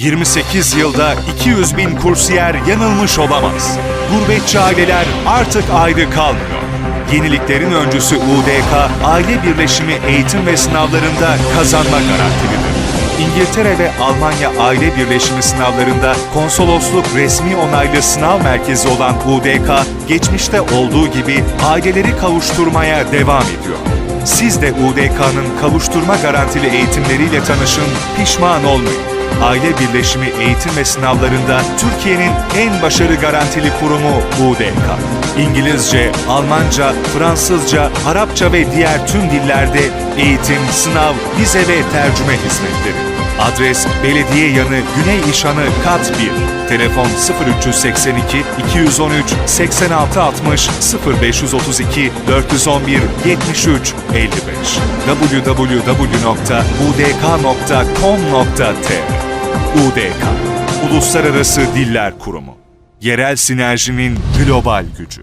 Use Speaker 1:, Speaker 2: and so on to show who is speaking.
Speaker 1: 28 yılda 200 bin kursiyer yanılmış olamaz. Gurbetçi aileler artık ayrı kalmıyor. Yeniliklerin öncüsü UDK, aile birleşimi eğitim ve sınavlarında kazanma garantilidir. İngiltere ve Almanya aile birleşimi sınavlarında konsolosluk resmi onaylı sınav merkezi olan UDK, geçmişte olduğu gibi aileleri kavuşturmaya devam ediyor. Siz de UDK'nın kavuşturma garantili eğitimleriyle tanışın, pişman olmayın. Aile Birleşimi eğitim ve sınavlarında Türkiye'nin en başarı garantili kurumu UDK. İngilizce, Almanca, Fransızca, Arapça ve diğer tüm dillerde eğitim, sınav, vize ve tercüme hizmetleri. Adres Belediye Yanı Güney İşanı Kat 1. Telefon 0382 213 8660 0532 411 73 55 www.udk.com.tr UDK Uluslararası Diller Kurumu. Yerel sinerjinin global gücü